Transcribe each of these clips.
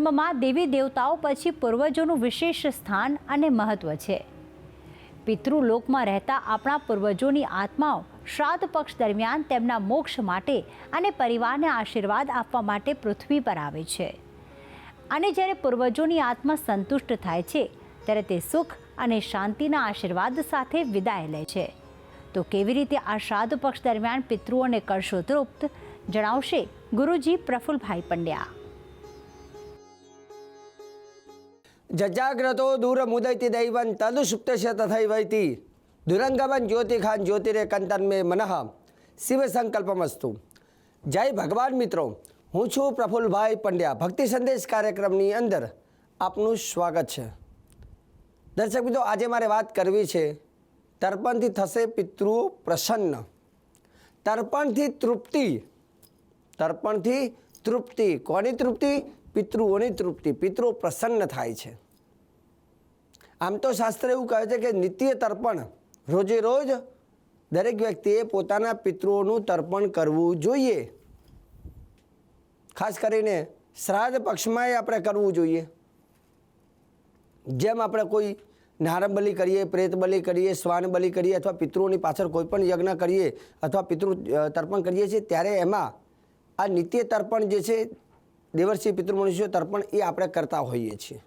ધર્મમાં દેવી દેવતાઓ પછી પૂર્વજોનું વિશેષ સ્થાન અને મહત્વ છે. પિતૃલોકમાં રહેતા આપણા પૂર્વજોની આત્માઓ શ્રાદ્ધ પક્ષ દરમિયાન તેમના મોક્ષ માટે અને પરિવારને આશીર્વાદ આપવા માટે પૃથ્વી પર આવે છે. અને જ્યારે પૂર્વજોની આત્મા સંતુષ્ટ થાય છે, ત્યારે તે સુખ અને શાંતિના આશીર્વાદ સાથે વિદાય લે છે. તો કેવી રીતે આ શ્રાદ્ધ પક્ષ દરમિયાન પિતૃઓને કરશો તૃપ્ત જણાવશે ગુરુજી પ્રફુલભાઈ પંડ્યા. જજાગ્રતો દૂરમુદૈતિ દૈવં તદુસુપ્તસ્ય તથૈવૈતિ દુરંગમન જ્યોતિખાન જ્યોતિરે કંતન મે મનઃ। શિવ સંકલ્પમસ્તુ। જય ભગવાન મિત્રો, હું છું પ્રફુલભાઈ પંડ્યા। ભક્તિ સંદેશ કાર્યક્રમની અંદર આપનું સ્વાગત છે। દર્શક મિત્રો, આજે મારે વાત કરવી છે, તર્પણથી થશે પિતૃઓ પ્રસન્ન। તર્પણથી તૃપ્તિ તર્પણથી તૃપ્તિ, કોની તૃપ્તિ? પિતૃઓની તૃપ્તિ, પિતૃ પ્રસન્ન થાય છે। આમ તો શાસ્ત્ર એવું કહે છે કે નિત્ય તર્પણ રોજે રોજ દરેક વ્યક્તિએ પોતાના પિતૃઓનું તર્પણ કરવું જોઈએ. ખાસ કરીને શ્રાદ્ધ પક્ષમાં આપણે કરવું જોઈએ. જેમ આપણે કોઈ નારમ બલિ કરીએ, પ્રેત બલિ કરીએ, શ્વાન બલિ કરીએ અથવા પિતૃઓની પાછળ કોઈ પણ યજ્ઞ કરીએ અથવા પિતૃ તર્પણ કરીએ છીએ, ત્યારે એમાં આ નિત્ય તર્પણ જે છે, દેવર્ષી પિતૃ મનુષ્યો તર્પણ એ આપણે કરતા હોઈએ છીએ.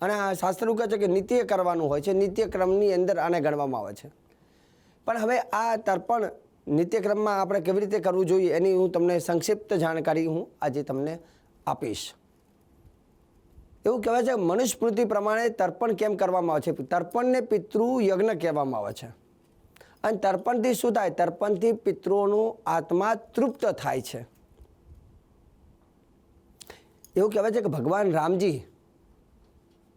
અને આ શાસ્ત્ર કહે છે કે નિત્ય કરવાનું હોય છે. નિત્યક્રમની અંદર આને ગણવામાં આવે છે. પણ હવે આ તર્પણ નિત્યક્રમમાં આપણે કેવી રીતે કરવું જોઈએ એની હું તમને સંક્ષિપ્ત જાણકારી હું આજે તમને આપીશ. એવું કહેવાય છે, મનુસ્મૃતિ પ્રમાણે તર્પણ કેમ કરવામાં આવે છે? તર્પણને પિતૃ યજ્ઞ કહેવામાં આવે છે. અને તર્પણથી શું થાય? તર્પણથી પિતૃઓનું આત્મા તૃપ્ત થાય છે. એવું કહેવાય છે કે ભગવાન રામજી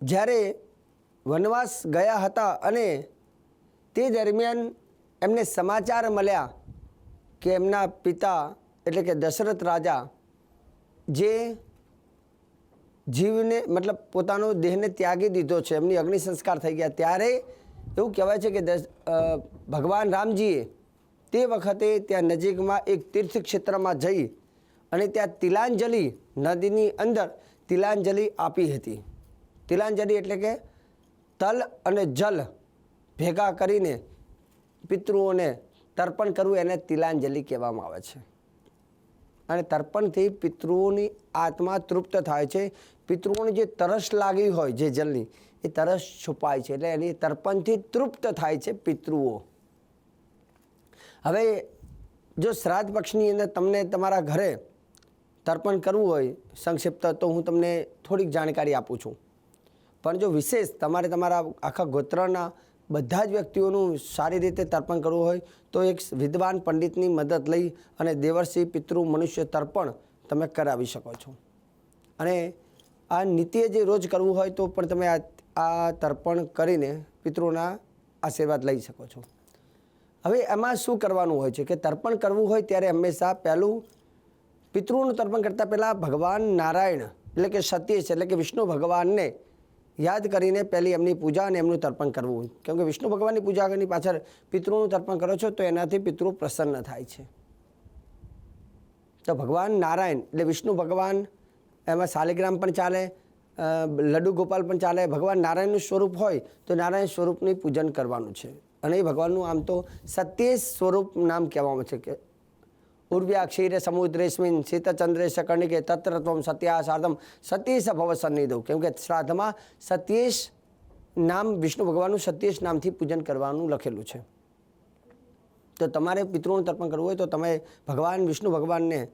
જ્યારે વનવાસ ગયા હતા અને તે દરમિયાન એમને સમાચાર મળ્યા કે એમના પિતા એટલે કે દશરથ રાજા જે જીવને મતલબ પોતાનો દેહને ત્યાગી દીધો છે, એમની અગ્નિ સંસ્કાર થઈ ગયા. ત્યારે એવું કહેવાય છે કે ભગવાન રામજીએ તે વખતે ત્યાં નજીકમાં એક તીર્થ ક્ષેત્રમાં જઈ અને ત્યાં તિલાંજલિ નદીની અંદર તિલાંજલિ આપી હતી. તિલાંજલિ એટલે કે તલ અને જલ ભેગા કરીને પિતૃઓને તર્પણ કરવું એને તિલાંજલિ કહેવામાં આવે છે. અને તર્પણથી પિતૃઓની આત્મા તૃપ્ત થાય છે. પિતૃઓને જે તરસ લાગી હોય જે જલની, એ તરસ છુપાય છે એટલે એની તર્પણથી તૃપ્ત થાય છે પિતૃઓ. હવે જો શ્રાદ્ધ પક્ષની અંદર તમને તમારા ઘરે તર્પણ કરવું હોય, સંક્ષિપ્ત તો હું તમને થોડીક જાણકારી આપું છું. પણ જો વિશેષ તમારે તમારા આખા ગોત્રના બધા જ વ્યક્તિઓનું સારી રીતે તર્પણ કરવું હોય, તો એક વિદ્વાન પંડિતની મદદ લઈ અને દેવર્ષિ પિતૃ મનુષ્ય તર્પણ તમે કરાવી શકો છો. અને આ નીતિએ જે રોજ કરવું હોય, તો પણ તમે આ આ તર્પણ કરીને પિતૃના આશીર્વાદ લઈ શકો છો. હવે એમાં શું કરવાનું હોય છે કે તર્પણ કરવું હોય ત્યારે હંમેશા પહેલું પિતૃનું તર્પણ કરતાં પહેલાં ભગવાન નારાયણ, એટલે કે સતીશ એટલે કે વિષ્ણુ ભગવાનને યાદ કરીને પહેલી એમની પૂજા અને એમનું તર્પણ કરવું કેમ કે વિષ્ણુ ભગવાનની પૂજા કરવાની પાછળ પિતૃનું તર્પણ કરો છો તો એનાથી પિતૃ પ્રસન્ન થાય છે. તો ભગવાન નારાયણ એટલે વિષ્ણુ ભગવાન, એમાં શાલિગ્રામ પણ ચાલે લડુ ગોપાલ પણ ચાલે. ભગવાન નારાયણનું સ્વરૂપ હોય તો નારાયણ સ્વરૂપની પૂજન કરવાનું છે. અને એ ભગવાનનું આમ તો સત્ય સ્વરૂપ નામ કહેવામાં છે કે ઉર્વ્યા ક્ષીરે સમુદ્રેસ્મિન શીતચંદ્રેશ કર્ણિકે તત્રત્વમ સત્યા સાર્ધમ સતીશ ભવ સન્નિધો કેમ કે શ્રાદ્ધમાં સત્યેશ નામ વિષ્ણુ ભગવાનનું સત્યેશ નામથી પૂજન કરવાનું લખેલું છે તો તમારે પિતૃનું તર્પણ કરવું હોય તો તમે ભગવાન વિષ્ણુ ભગવાનને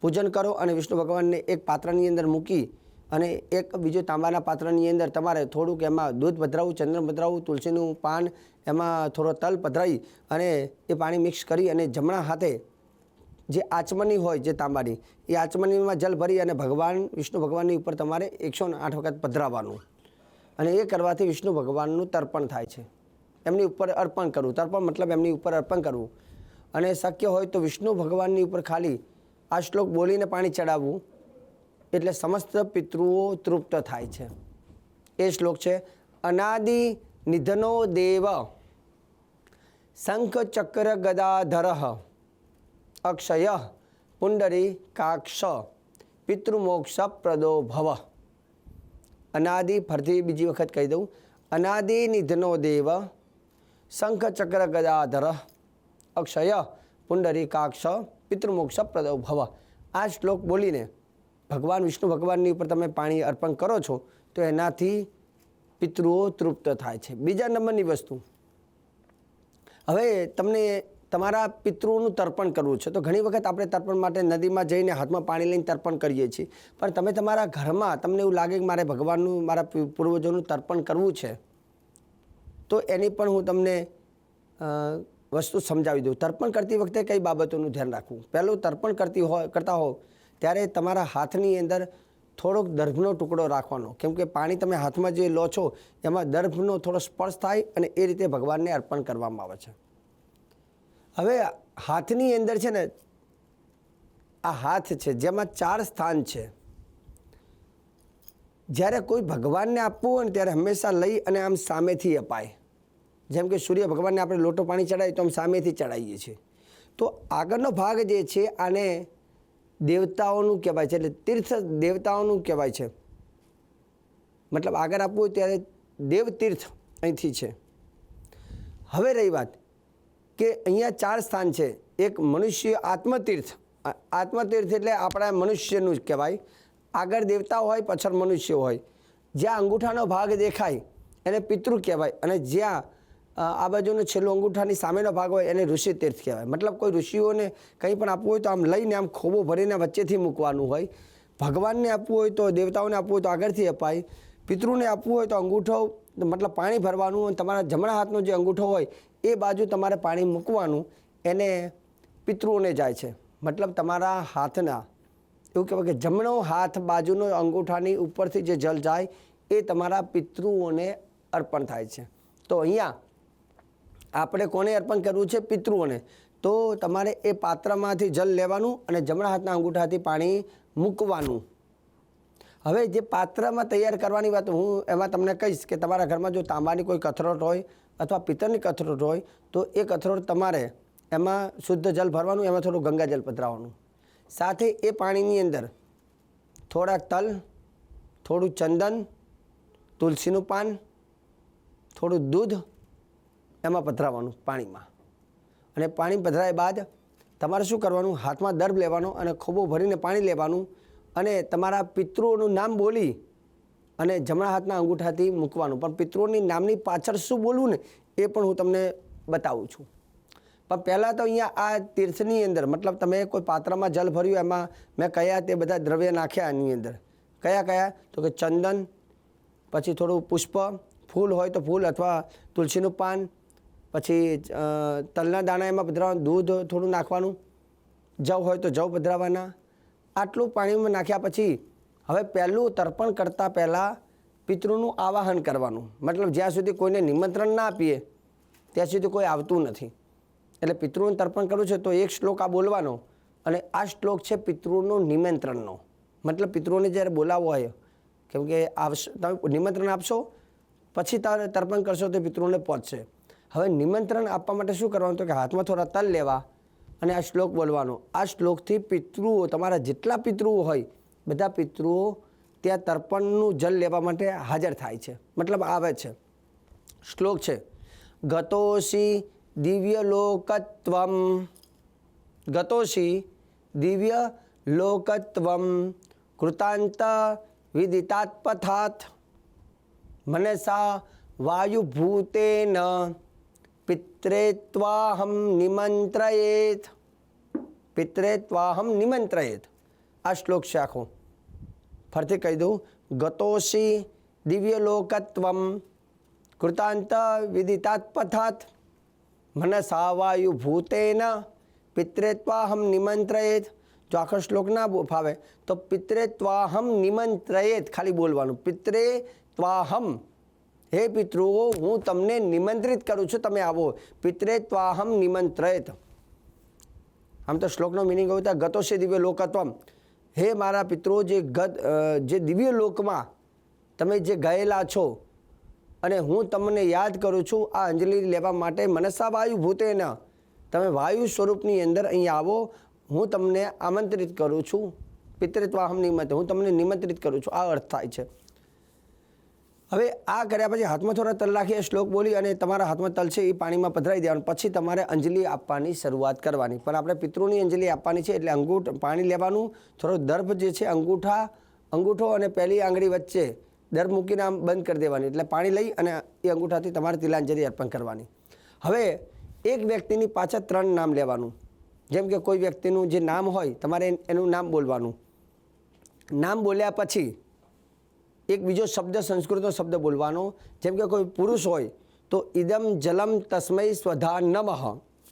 પૂજન કરો અને વિષ્ણુ ભગવાનને એક પાત્રની અંદર મૂકી અને એક બીજો તાંબાના પાત્રની અંદર તમારે થોડુંક એમાં દૂધ પધરાવું ચંદ્ર પધરાવું તુલસીનું પાન, એમાં થોડો તલ પધરાવી અને એ પાણી મિક્સ કરી અને જમણા હાથે જે આચમની હોય જે તાંબાની એ આચમનીમાં જલ ભરી અને ભગવાન, વિષ્ણુ ભગવાનની ઉપર તમારે એકસો આઠ વખત પધરાવવાનું. અને એ કરવાથી વિષ્ણુ ભગવાનનું તર્પણ થાય છે. એમની ઉપર અર્પણ કરવું. તર્પણ મતલબ એમની ઉપર અર્પણ કરવું. અને શક્ય હોય તો વિષ્ણુ ભગવાનની ઉપર ખાલી આ શ્લોક બોલીને પાણી ચડાવવું. એટલે સમસ્ત પિતૃઓ તૃપ્ત થાય છે. એ શ્લોક છે, અનાદિ નિધનો દેવ, શંખ ચક્ર ગદાધર. અક્ષય પુંડરી કાક્ષ પિતૃમોક્ષ પ્રદો ભવ. અનાદિ ફરતી બીજી વખત કહી દઉં. અનાદિ નિધનો દેવ શંખ ચક્ર ગદાધર. અક્ષય પુંડરી કાક્ષ પિતૃમોક્ષ પ્રદો ભવ. આ શ્લોક બોલીને ભગવાન, વિષ્ણુ ભગવાનની ઉપર તમે પાણી અર્પણ કરો છો, તો એનાથી પિતૃઓ તૃપ્ત થાય છે. બીજા નંબરની વસ્તુ. હવે તમને તમારા પિતૃનું તર્પણ કરવું છે. તો ઘણી વખત આપણે તર્પણ માટે નદીમાં જઈને હાથમાં પાણી લઈને તર્પણ કરીએ છીએ. પણ તમે તમારા ઘરમાં, તમને એવું લાગે કે મારે ભગવાનનું, મારા પૂર્વજોનું તર્પણ કરવું છે? તો એની પણ હું તમને વસ્તુ સમજાવી દઉં. તર્પણ કરતી વખતે કઈ બાબતોનું ધ્યાન રાખવું? પહેલું તર્પણ કરતી હો કરતા હો ત્યારે તમારા હાથની અંદર થોડોક દર્ભનો ટુકડો રાખવાનો. કેમ કે પાણી તમે હાથમાં જે લો છો, એમાં દર્ભનો થોડો સ્પર્શ થાય અને એ રીતે ભગવાનને અર્પણ કરવામાં આવે છે. હવે હાથની અંદર છે ને, આ હાથ છે, જેમાં ચાર સ્થાન છે. જ્યારે કોઈ ભગવાનને આપવું હોય ને, ત્યારે હંમેશા લઈ અને આમ સામેથી અપાય. જેમ કે સૂર્ય ભગવાનને આપણે લોટો પાણી ચડાવીએ તો આમ સામેથી ચડાવીએ છીએ. તો આગળનો ભાગ જે છે, આને દેવતાઓનું કહેવાય છે, એટલે તીર્થ દેવતાઓનું કહેવાય છે. મતલબ આગળ આપવું હોય ત્યારે દેવ તીર્થ અહીંથી છે. હવે રહી વાત. કે અહીંયા ચાર સ્થાન છે. એક મનુષ્ય આત્મતીર્થ. આત્મતીર્થ એટલે આપણા મનુષ્યનું જ કહેવાય. આગળ દેવતા હોય, પાછળ મનુષ્ય હોય. જ્યાં અંગૂઠાનો ભાગ દેખાય, એને પિતૃ કહેવાય. અને જ્યાં આ બાજુનો છેલ્લો અંગૂઠાની સામેનો ભાગ હોય, એને ઋષિ તીર્થ કહેવાય. મતલબ કોઈ ઋષિઓને કંઈ પણ આપવું હોય તો આમ લઈને આમ ખોબો ભરીને વચ્ચેથી મૂકવાનું હોય. ભગવાનને આપવું હોય તો, દેવતાઓને આપવું હોય તો આગળથી અપાય. પિતૃને આપવું હોય તો અંગૂઠો, મતલબ પાણી ભરવાનું અને તમારા જમણા હાથનો જે અંગૂઠો હોય એ બાજુ તમારે પાણી મૂકવાનું એને પિતૃઓને જાય છે. મતલબ તમારા હાથના એવું કહેવાય કે જમણો હાથ બાજુનો અંગૂઠાની ઉપરથી જે જલ જાય એ તમારા પિતૃઓને અર્પણ થાય છે. તો અહીંયા આપણે કોને અર્પણ કરવું છે? પિતૃઓને. તો તમારે એ પાત્રમાંથી જલ લેવાનું અને જમણા હાથના અંગૂઠાથી પાણી મૂકવાનું. હવે જે પાત્રમાં તૈયાર કરવાની વાત હું એમાં તમને કહીશ કે તમારા ઘરમાં જો તાંબાની કોઈ કથરોટ હોય અથવા પિત્તળની કથરોટ હોય, તો એ કથરોટ તમારે એમાં શુદ્ધ જલ ભરવાનું, એમાં થોડું ગંગાજલ પધરાવવાનું. સાથે એ પાણીની અંદર થોડા તલ, થોડું ચંદન, તુલસીનું પાન, થોડું દૂધ એમાં પધરાવવાનું પાણીમાં. અને પાણી પધરાય બાદ તમારે શું કરવાનું? હાથમાં દર્ભ લેવાનો અને ખોબો ભરીને પાણી લેવાનું અને તમારા પિતૃઓનું નામ બોલી અને જમણા હાથના અંગૂઠાથી મૂકવાનું. પણ પિતૃની નામની પાછળ શું બોલવું ને, એ પણ હું તમને બતાવું છું. પણ પહેલાં તો અહીંયા આ તીર્થની અંદર, મતલબ તમે કોઈ પાત્રમાં જલ ભર્યું, એમાં મેં કયા તે બધા દ્રવ્ય નાખ્યા એની અંદર. કયા કયા? તો કે ચંદન, પછી થોડું પુષ્પ, ફૂલ હોય તો ફૂલ અથવા તુલસીનું પાન, પછી તલના દાણા એમાં પધરાવાનું દૂધ થોડું નાખવાનું, જવ હોય તો જવ પધરાવાના આટલું પાણીમાં નાખ્યા પછી હવે પહેલું તર્પણ કરતાં પહેલાં પિતૃનું આવાહન કરવાનું. મતલબ જ્યાં સુધી કોઈને નિમંત્રણ ના આપીએ, ત્યાં સુધી કોઈ આવતું નથી. એટલે પિતૃનું તર્પણ કરવું છે તો એક શ્લોક આ બોલવાનો. અને આ શ્લોક છે પિતૃનું નિમંત્રણનો. મતલબ પિતૃને જ્યારે બોલાવવો હોય, કેમ કે આવશે, તમે નિમંત્રણ આપશો, પછી તારે તર્પણ કરશો તો પિતૃને પહોંચશે. હવે નિમંત્રણ આપવા માટે શું કરવાનું? તો કે હાથમાં થોડા તલ લેવા અને આ શ્લોક બોલવાનો. આ શ્લોકથી પિતૃઓ, તમારા જેટલા પિતૃઓ હોય બધા પિતૃઓ ત્યાં તર્પણનું જલ લેવા માટે હાજર થાય છે. મતલબ આવે છે. શ્લોક છે. ગતોશી દિવ્ય લોકત્વમ ગતોશી દિવ્ય લોકત્વમ કૃતાંત વિદિતાત્પથાત. મનસા વાયુભૂતેન. પિત્રેત્વાહમ નિમંત્રયેત. પિત્રેત્વાહમ નિમંત્રયેત. આ શ્લોક છે આખો. ફરથી કહી દઉં ગતોષી દિવ્યલોકત્વમ કૃતાંત વિદિતાત્પથાત મનસાવાયુ વાયુભૂતેન પિતૃત્વાહમ ત્વાહમ નિમંત્રયેત જો આખો શ્લોક ના ફાવે, તો પિતૃત્વાહમ નિમંત્રયેત ખાલી બોલવાનું. પિત્રે ત્વાહમ હે પિતૃઓ, હું તમને નિમંત્રિત કરું છું, તમે આવો. પિતરે ત્વાહમ નિમંત્રયેત. આમ તો શ્લોકનો મિનિંગ હોય તો ગતો છે દિવ્ય લોકત્વમ હે મારા પિતૃઓ જે ગત જે દિવ્ય લોકમાં તમે જે ગયેલા છો અને હું તમને યાદ કરું છું, આ અંજલિ લેવા માટે મનસા વાયુ ભૂતેન તમે વાયુ સ્વરૂપની અંદર અહીં આવો, હું તમને આમંત્રિત કરું છું. પિતૃત્વાહમ નિમંત્રણ હું તમને નિમંત્રિત કરું છું. આ અર્થ થાય છે. હવે આ કર્યા પછી હાથમાં થોડા તલ રાખી શ્લોક બોલી અને તમારા હાથમાં તલ છે એ પાણીમાં પધરાવી દેવાનું. પછી તમારે અંજલિ આપવાની શરૂઆત કરવાની. પણ આપણે પિતૃની અંજલિ આપવાની છે એટલે અંગૂઠ પાણી લેવાનું. થોડો દર્ભ જે છે અંગૂઠા, અંગૂઠો અને પહેલી આંગળી વચ્ચે દર્ભ મૂકીને આમ બંધ કરી દેવાની. એટલે પાણી લઈ અને એ અંગૂઠાથી તમારે તિલાંજલિ અર્પણ કરવાની. હવે એક વ્યક્તિની પાછળ ત્રણ નામ લેવાનું. જેમ કે કોઈ વ્યક્તિનું જે નામ હોય તમારે એનું નામ બોલવાનું. નામ બોલ્યા પછી એક બીજો શબ્દ સંસ્કૃતનો શબ્દ બોલવાનો. જેમ કે કોઈ પુરુષ હોય તો ઇદમ જલમ તસ્મય સ્વધા નમઃ.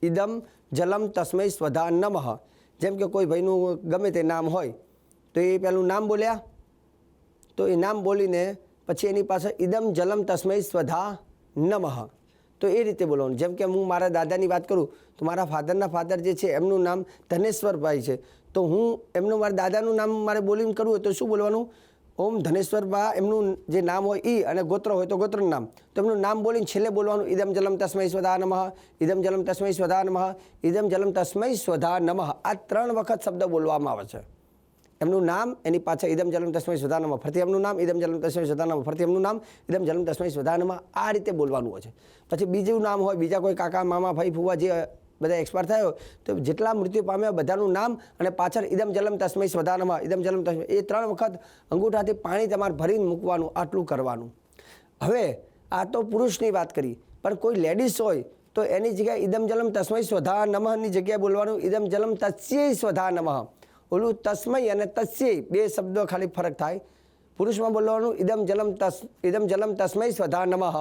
ઇદમ જલમ તસ્મય સ્વધા નમઃ. જેમ કે કોઈ ભાઈનું ગમે તે નામ હોય, તો એ પેલું નામ બોલ્યા. તો એ નામ બોલીને પછી એની પાસે ઇદમ જલમ તસ્મય સ્વધા નમઃ. તો એ રીતે બોલવાનું. જેમ કે હું મારા દાદાની વાત કરું, તો મારા ફાધરના ફાધર જે છે એમનું નામ ધનેશ્વરભાઈ છે. તો હું એમનું મારા દાદાનું નામ મારે બોલીને કરવું હોય તો શું બોલવાનું? ઓમ ધનેશ્વરબા એમનું જે નામ હોય ઈ અને ગોત્ર હોય તો ગોત્રનું નામ. તો એમનું નામ બોલીને છેલ્લે બોલવાનું ઇદમ જલમ તસ્મય સ્વધા નમઃ ઇદમ જલમ તસ્મય સ્વધા નમઃ ઇદમ જલમ તસ્મૈ સ્વધા નમઃ. આ ત્રણ વખત શબ્દ બોલવામાં આવે છે. એમનું નામ, એની પાછળ ઇદમ જલમ તસ્મય સ્વધાનમ ફરતી એમનું નામ ઇદમ જલમ તસ્મૈ સ્વધાનમ ફરતી એમનું નામ ઇદમ જલમ તસ્મૈ સ્વધાનમ આ રીતે બોલવાનું હોય છે. પછી બીજું નામ હોય, બીજા કોઈ કાકા, મામા, ભાઈ, ફુવા જે બધા એક્સપાયર થયો તો જેટલા મૃત્યુ પામ્યા બધાનું નામ અને પાછળ ઇદમ જલમ તસ્મય સ્વધાનમાં ઇદમ જલમ તસ્મય, એ ત્રણ વખત અંગૂઠાથી પાણી તમારે ભરીને મૂકવાનું, આટલું કરવાનું. હવે, આ તો પુરુષની વાત કરી, પણ કોઈ લેડીઝ હોય, તો એની જગ્યાએ ઇદમ જલમ તસ્મય સ્વધા નમઃની જગ્યાએ બોલવાનું ઇદમ જલમ તસ્યૈ સ્વધા નમઃ. ઓલું તસ્મય અને તસ્ય બે શબ્દો ખાલી ફરક થાય. પુરુષમાં બોલવાનું ઇદમ જલમ તસ ઇદમ જલમ તસ્મૈ સ્વધા નમઃ.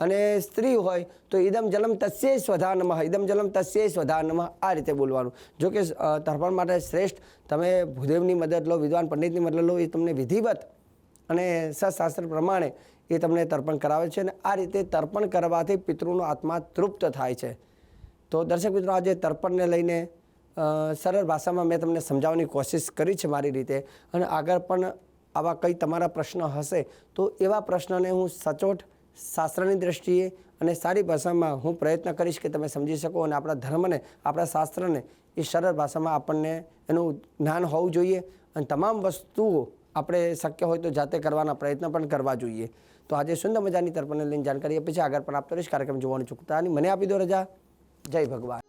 અને સ્ત્રી હોય તો ઇદમ જલમ તસ્ય સ્વધા ઇદમ જલમ તસ્ય સ્વધા આ રીતે બોલવાનું. જો કે તર્પણ માટે શ્રેષ્ઠ તમે ભૂદેવની મદદ લો, વિદ્વાન પંડિતની મદદ લો, એ તમને વિધિવત અને સશાસ્ત્ર પ્રમાણે એ તમને તર્પણ કરાવે છે અને આ રીતે તર્પણ કરવાથી પિતૃનો આત્મા તૃપ્ત થાય છે. તો દર્શક મિત્રો, આજે તર્પણને લઈને સરળ ભાષામાં મેં તમને સમજાવવાની કોશિશ કરી છે મારી રીતે. અને આગળ પણ આવા કંઈ તમારા પ્રશ્ન હશે તો એવા પ્રશ્નને હું સચોટ શાસ્ત્રની દ્રષ્ટિએ અને સારી ભાષામાં હું પ્રયત્ન કરીશ કે તમે સમજી શકો અને આપણા ધર્મને, આપણા શાસ્ત્રને એ સરળ ભાષામાં આપણને એનું જ્ઞાન હોવું જોઈએ. અને તમામ વસ્તુઓ આપણે શક્ય હોય તો જાતે કરવાના પ્રયત્ન પણ કરવા જોઈએ. તો આજે સુંદર મજાની તર્પણને લઈને જાણકારી આપી છે. આગળ પણ આપતો રહીશ. કાર્યક્રમ જોવાનું ચૂકતા અને મને આપી દો રજા. જય ભગવાન.